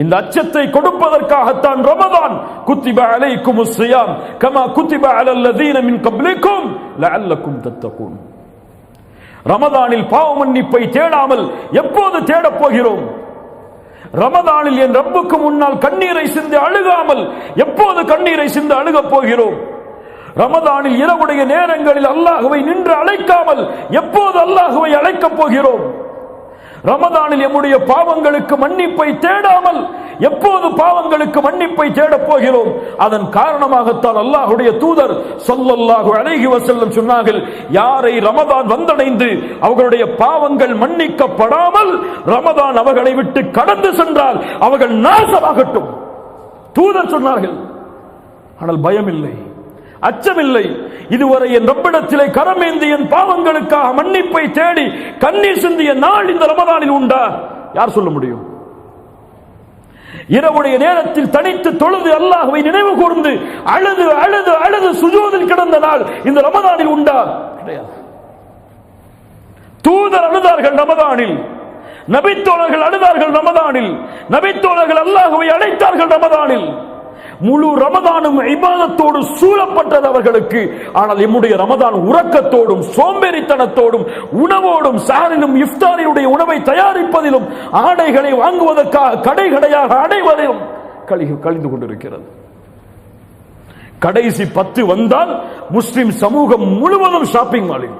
இந்த அச்சத்தை கொடுப்பதற்காகத்தான் ரமதான் குத்திப அலைக்கும் சியாம் கமா குத்திப அலல்லதீன மின் கப்லிக்கும் லஅல்லக்கும் தத்தகும் ரமதானில் பாவ மன்னிப்பை தேடாமல் எப்போது தேடப் போகிறோம்? ரமதானில் என் ரப்புக்கு முன்னால் கண்ணீரை சிந்து அழுகாமல் எப்போது கண்ணீரை சிந்து அழுகப் போகிறோம்? ரமதானில் இரவுடைய நேரங்களில் அல்லாஹுவை நின்று அழைக்காமல் எப்போது அல்லாஹுவை அழைக்கப் போகிறோம்? ரமதானில் எம்முடைய பாவங்களுக்கு மன்னிப்பை தேடாமல் எப்போது பாவங்களுக்கு மன்னிப்பை தேடப் போகிறோம்? அதன் காரணமாகத்தான் அல்லாஹுடைய தூதர் சொல்லல்லாஹு அழகி வசல்லம் சொன்னார்கள் யாரை ரமதான் வந்தடைந்து அவர்களுடைய பாவங்கள் மன்னிக்கப்படாமல் ரமதான் அவர்களை விட்டு கடந்து சென்றால் அவர்கள் நாசமாகட்டும். தூதர் சொன்னார்கள் ஆனால் பயம் இல்லை அச்சமில்லை. இதுவரை என் ரப்பிடத்திலே கரமேந்தி என் பாவங்களுக்காக மன்னிப்பை தேடி கண்ணீர் சிந்திய நாள் இந்த ரமதானில் உண்டா? யார் சொல்ல முடியும்? இரவுடைய நேரத்தில் தனித்து தொழுது அல்லாஹுவை நினைவு கூர்ந்து அழுது அழுது அழுது சுஜூதில் கிடந்த நாள் இந்த ரமதானில் உண்டா? கிடையாது. தூதர் அழுதார்கள் ரமதானில். நபித்தோழர்கள் அழுதார்கள் ரமதானில். நபித்தோழர்கள் அல்லாஹுவை அழைத்தார்கள் ரமதானில். முழு ரமதானும் இபாதத்தோடு சூழப்பட்டது அவர்களுக்கு. ஆனால் எம்முடைய ரமதான் உறக்கத்தோடும் சோம்பேறித்தனத்தோடும் உணவோடும் சாரிலும் இஃப்தாரியுடைய உணவை தயாரிப்பதிலும் ஆடைகளை வாங்குவதற்காக கடை கடையாக அடைவதிலும் கழி கழிந்து கொண்டிருக்கிறது. கடைசி பத்து வந்தால் முஸ்லிம் சமூகம் முழுவதும் ஷாப்பிங் மாலில்.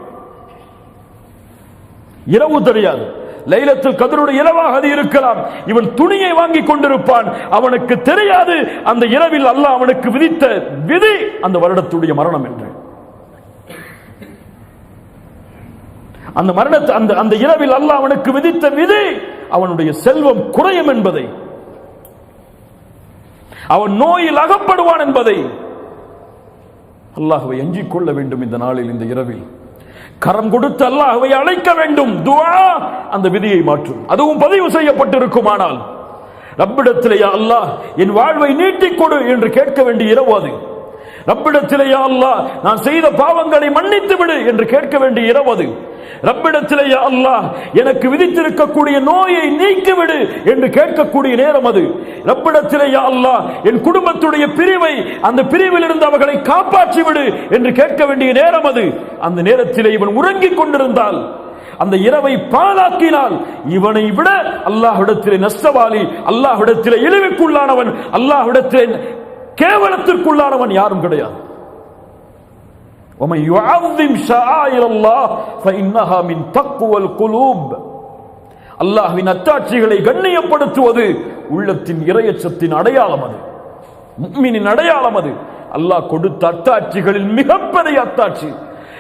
இரவு தெரியாது. லைலத்தில் கதருடைய இரவாக அது இருக்கலாம். இவன் துணியை வாங்கி கொண்டிருப்பான். அவனுக்கு தெரியாது. அந்த இரவில் அல்லாஹ் அவனுக்கு விதித்த விதி அந்த வருடத்துடைய மரணம் என்று. அந்த மரணத்தை அந்த அந்த இரவில் அல்லாஹ் அவனுக்கு விதித்த விதி அவனுடைய செல்வம் குறையும் என்பதை. அவன் நோயில் அகப்படுவான் என்பதை. அல்லாஹுவை எஞ்சிக் கொள்ள வேண்டும் இந்த நாளில் இந்த இரவில். கரம் கொடுத்து அல்லாஹ்வை அழைக்க வேண்டும். துவா அந்த விதியை மாற்றும். அதுவும் பதிவு செய்யப்பட்டிருக்குமானால். ரப்பிடத்திலேயே அல்லாஹ் என் வாழ்வை நீட்டிக்கொடு என்று கேட்க வேண்டிய இரவு அது. ரப்பிடத்திலேயா அல்லா அல்லாஹ் நான் செய்த பாவங்களை மன்னித்து விடு என்று கேட்க வேண்டிய இரவது ரப்பிடத்திலேயா அல்லா அல்லாஹ் எனக்கு விதித்திருக்கக்கூடிய நோயை நீக்கிவிடு என்று கேட்கக்கூடிய நேரம் அது. ரப்பிடத்திலேயா அல்லா என் குடும்பத்துடைய பிரிவை அந்த பிரிவில் இருந்து அவர்களை காப்பாற்றி விடு என்று கேட்க வேண்டிய நேரம் அது. அந்த நேரத்திலே இவன் உறங்கிக் கொண்டிருந்தால் அந்த இரவை பாழாக்கினால் இவனை விட அல்லாஹ்விடத்திலே நஷ்டவாளி அல்லாஹ்விடத்திலே இழிவுக்குள்ளானவன் அல்லாஹ்விடத்திலே கேவலத்திற்குள்ளானவன் யாரும் கிடையாது. அல்லாஹின் அத்தாட்சிகளை கண்ணியப்படுத்துவது உள்ளத்தின் இரையச்சத்தின் அடையாளம் அது. முக்மினின் அடையாளம் அது. அல்லாஹ் கொடுத்த அத்தாட்சிகளில் மிகப்பெரிய அத்தாட்சி.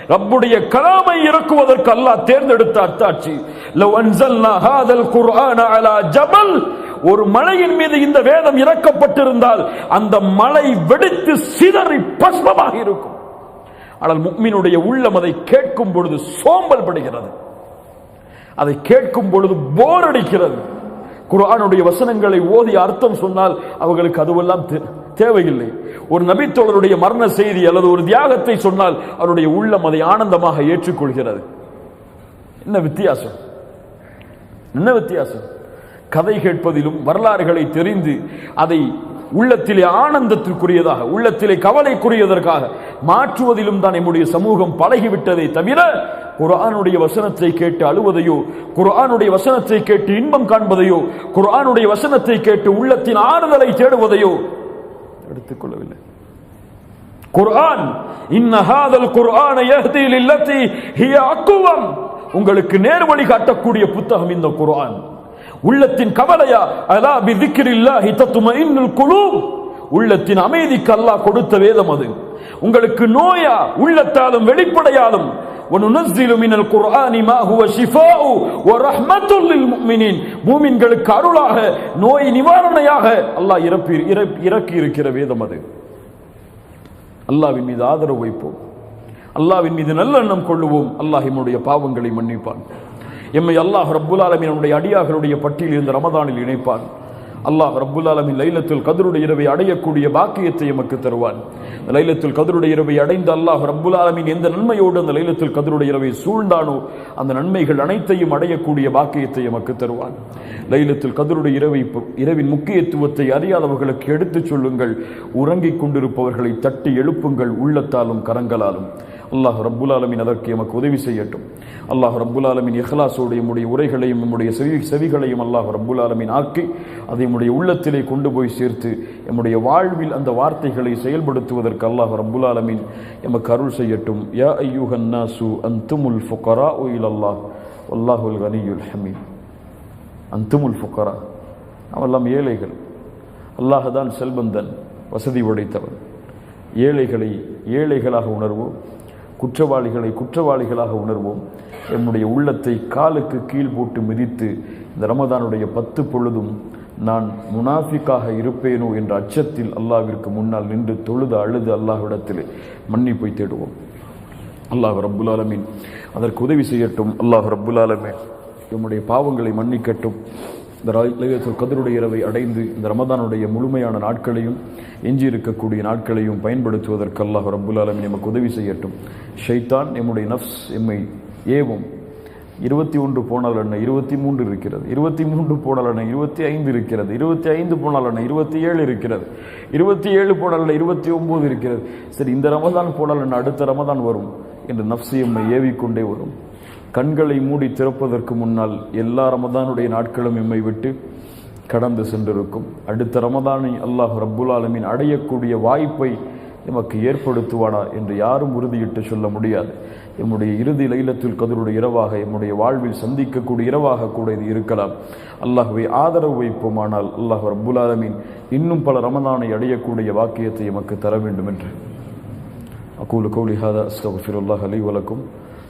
ரப்புடைய கலாமை இறக்குவதற்கு அல்லாஹ் தேர்ந்தெடுத்த அத்தாட்சி. லவ் அன்சல்னா ஹாதல் ஜபல் ஒரு மலையின் மீது இந்த வேதம் இறக்கப்பட்டிருந்தால் அந்த மலை வெடித்து சிதறி பஸ்மமாக இருக்கும். ஆனால் முக்மினுடைய உள்ளம் அதை கேட்கும் பொழுது சோம்பல் படுகிறது. அதை கேட்கும் பொழுது போர் அடிக்கிறது. குரானுடைய வசனங்களை ஓதி அர்த்தம் சொன்னால் அவர்களுக்கு அதுவெல்லாம் தே- தேவையில்லை. ஒரு நபித்தோழருடைய மரண செய்தி அல்லது ஒரு தியாகத்தை சொன்னால் அவருடைய உள்ளம் அதை ஆனந்தமாக ஏற்றுக்கொள்கிறது. என்ன வித்தியாசம்? என்ன வித்தியாசம்? கதை கேட்பதிலும் வரலாறுகளை தெரிந்து அதை உள்ளத்திலே ஆனந்தத்திற்குரியதாக உள்ளத்திலே கவலைக்குரியதற்காக மாற்றுவதிலும் தான் நம்முடைய சமூகம் பழகிவிட்டதை தவிர குர்ஆனுடைய வசனத்தை கேட்டு அழுவதையோ குர்ஆனுடைய வசனத்தை கேட்டு இன்பம் காண்பதையோ குரானுடைய வசனத்தை கேட்டு உள்ளத்தின் ஆறுதலை தேடுவதையோ எடுத்துக்கொள்ளவில்லை. குர்ஆன் இன்னஹாதல் குர்ஆன யஹ்தி லில்லதி ஹிய அக்குவம் உங்களுக்கு நேர்வழி காட்டக்கூடிய புத்தகம் இந்த குர்ஆன். உள்ளத்தின் கவலையா? அலா விதிக்கிறில்லா திக்ரில்லா ஹிதத்தும குழு உள்ளத்தின் அமைதிக்கு அல்லாஹ் கொடுத்த வேதம் அது. உங்களுக்கு நோயா உள்ளத்தாலும் வெளிப்படையாலும். وَنُنَزِّلُ مِنَ الْقُرْآنِ مَا هُوَ شِفَاءُ وَرَحْمَةٌ لِلْمُؤْمِنِينَ மூமின்களுக்கு அருளாக நோய் நிவாரணையாக அல்லாஹ் இறப்பி இறக்கி இருக்கிற வேதம் அது. அல்லாஹ்வின் மீது ஆதரவு வைப்போம். அல்லாஹ்வின் மீது நல்லெண்ணம் கொள்ளுவோம். அல்லாஹ் என்னுடைய பாவங்களை மன்னிப்பான். எம்மை அல்லாஹ் ரப்புல் ஆலமீன் நம்முடைய அடியார்களுடைய பட்டியல் இந்த ரமதானில் இணைப்பான். அல்லாஹ் ரப்புல் ஆலமின் லைலத்தில் கதருடைய இரவை அடையக்கூடிய பாக்கியத்தை எமக்கு தருவான். லைலத்தில் கதருடைய இரவை அடைந்த அல்லாஹ் ரப்புல் ஆலமின் எந்த நன்மையோடு அந்த லைலத்தில் கதருடைய இரவை சூழ்ந்தானோ அந்த நன்மைகள் அனைத்தையும் அடையக்கூடிய பாக்கியத்தை எமக்கு தருவான். லைலத்தில் கதருடைய இரவை இரவின் முக்கியத்துவத்தை அறியாதவர்களுக்கு எடுத்துச் சொல்லுங்கள். உறங்கிக் கொண்டிருப்பவர்களை தட்டி எழுப்புங்கள். உள்ளத்தாலும் கரங்களாலும். அல்லாஹ் ரப்புல் ஆலமின் அதற்கு எமக்கு உதவி செய்யட்டும். அல்லாஹ் ரப்புல் ஆலமின் இஹ்லாஸோடு எம்முடைய உரைகளையும் நம்முடைய செவி செவிகளையும் அல்லாஹ் ரப்புல் ஆலமின் ஆக்கி அதை எம்முடைய உள்ளத்திலே கொண்டு போய் சேர்த்து எம்முடைய வாழ்வில் அந்த வார்த்தைகளை செயல்படுத்துவதற்கு அல்லாஹ் ரப்புல் ஆலமின் எமக்கு அருள் செய்யட்டும். யா ஐயூஹன் நாசு அந்துமுல் ஃபுக்கரா உயில் அல்லாஹ் அல்லாஹுல் கனியுல் ஹமீ அந்துமுல் ஃபுக்கரா அவெல்லாம் ஏழைகள். அல்லாஹதான் செல்வந்தன் வசதி உடைத்தவன். ஏழைகளை ஏழைகளாக உணர்வோம். குற்றவாளிகளை குற்றவாளிகளாக உணர்வோம். என்னுடைய உள்ளத்தை காலுக்கு கீழ் போட்டு மிதித்து இந்த ரமதானுடைய பத்து பொழுதும் நான் முனாஃபிக்காக இருப்பேனோ என்ற அச்சத்தில் அல்லாவிற்கு முன்னால் நின்று தொழுது அழுது அல்லாஹ்விடத்தில் மன்னிப்பை தேடுவோம். அல்லாஹ் ரப்புல் ஆலமீன். அதற்கு உதவி செய்யட்டும். அல்லாஹ் ரப்புல் ஆலமீன். நம்முடைய பாவங்களை மன்னிக்கட்டும். இந்த லைலத்துல் கதருடைய இரவை அடைந்து இந்த ரமதானுடைய முழுமையான நாட்களையும் எஞ்சி இருக்கக்கூடிய நாட்களையும் பயன்படுத்துவதற்கு அல்லாஹ் ரப்புல் ஆலமி நமக்கு உதவி செய்யட்டும். ஷைத்தான் எம்முடைய நஃப்ஸ் எம்மை ஏவும். இருபத்தி ஒன்று போனால் என்ன? இருபத்தி மூன்று இருக்கிறது. இருபத்தி மூன்று போனால் என்ன? இருபத்தி ஐந்து இருக்கிறது. இருபத்தி ஐந்து போனால் என்ன? இருபத்தி ஏழு இருக்கிறது. இருபத்தி ஏழு போனால் என்ன? இருபத்தி ஒம்பது இருக்கிறது. சரி இந்த ரமதான் போனால் என்ன? அடுத்த ரமதான் வரும். என்று நஃப்சி எம்மை ஏவிக்கொண்டே வரும். கண்களை மூடி திறப்பதற்கு முன்னால் எல்லா ரமதானுடைய நாட்களும் எம்மை விட்டு கடந்து சென்றிருக்கும். அடுத்த ரமதானை அல்லாஹ் ரப்புல் ஆலமின் அடையக்கூடிய வாய்ப்பை எமக்கு ஏற்படுத்துவானா என்று யாரும் உறுதியிட்டு சொல்ல முடியாது. எம்முடைய இறுதி லைலத்தில் கதிருடைய இரவாக எம்முடைய வாழ்வில் சந்திக்கக்கூடிய இரவாக கூட இது இருக்கலாம். அல்லாஹுவை ஆதரவு வைப்போமானால் அல்லாஹ் ரப்புல் ஆலமின் இன்னும் பல ரமதானை அடையக்கூடிய வாக்கியத்தை எமக்கு தர வேண்டும் என்று அக்கூலு கௌலி ஹாதா அஸ்தகுஃபிருல்லாஹ் அலி வலக்கும்.